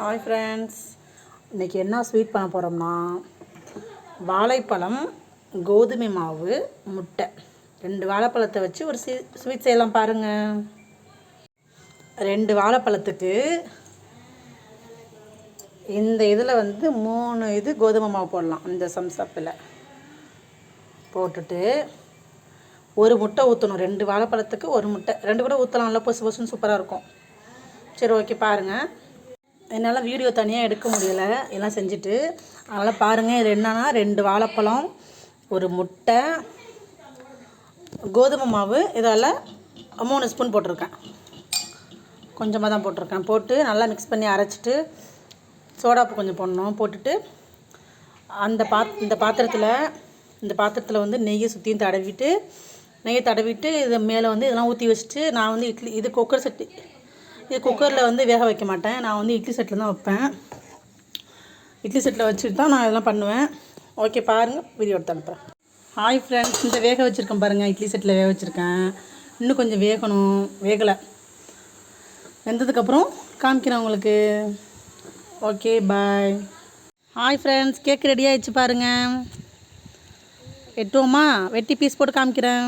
Hi friends இன்றைக்கி என்ன sweet பண்ண போகிறோம்னா வாழைப்பழம் கோதுமை மாவு முட்டை. ரெண்டு வாழைப்பழத்தை வச்சு ஒரு சி ஸ்வீட் செய்யலாம் பாருங்கள் ரெண்டு வாழைப்பழத்துக்கு இந்த இதில் வந்து மூணு இது கோதுமை மாவு போடலாம் இந்த சம்சப்பில் போட்டுட்டு ஒரு முட்டை ஊற்றணும் ரெண்டு வாழைப்பழத்துக்கு ஒரு முட்டை. ரெண்டு கூட ஊற்றலாம் நல்லா பொசு பொசுன்னு சூப்பராக இருக்கும். சரி ஓகே பாருங்கள் என்னால் வீடியோ தனியாக எடுக்க முடியலை. எல்லாம் செஞ்சுட்டு. அதனால் பாருங்கள் இது என்னன்னா ரெண்டு வாழைப்பழம் ஒரு முட்டை கோதுமை மாவு. இதால் மூணு ஸ்பூன் போட்டிருக்கேன். கொஞ்சமாக தான் போட்டிருக்கேன். போட்டு நல்லா மிக்ஸ் பண்ணி அரைச்சிட்டு சோடாப்பு கொஞ்சம் போடணும். போட்டுட்டு அந்த பாத் இந்த பாத்திரத்தில் இந்த பாத்திரத்தில் வந்து நெய்யை சுற்றியும் தடவிட்டு நெய்யை தடவிட்டு இது மேலே வந்து இதெல்லாம் ஊற்றி வச்சுட்டு நான் வந்து இட்லி இது குக்கர் சட்டி இது குக்கரில் வந்து வேக வைக்க மாட்டேன். நான் வந்து இட்லி செட்டில் தான் வைப்பேன். இட்லி செட்டில் வச்சுட்டு தான் நான் இதெல்லாம் பண்ணுவேன். ஓகே பாருங்கள் வீடியோ எடுத்து அனுப்புகிறேன் ஹாய் ஃப்ரெண்ட்ஸ் இந்த வேக வச்சுருக்கேன் பாருங்கள் இட்லி செட்டில் வேக வச்சுருக்கேன். இன்னும் கொஞ்சம் வேகணும். வேகலை. வெந்ததுக்கப்புறம் காமிக்கிறேன் உங்களுக்கு. Okay bye hi friends cake ready பாருங்கள் வெட்டுவோமா? வெட்டி பீஸ் போட்டு காமிக்கிறேன்.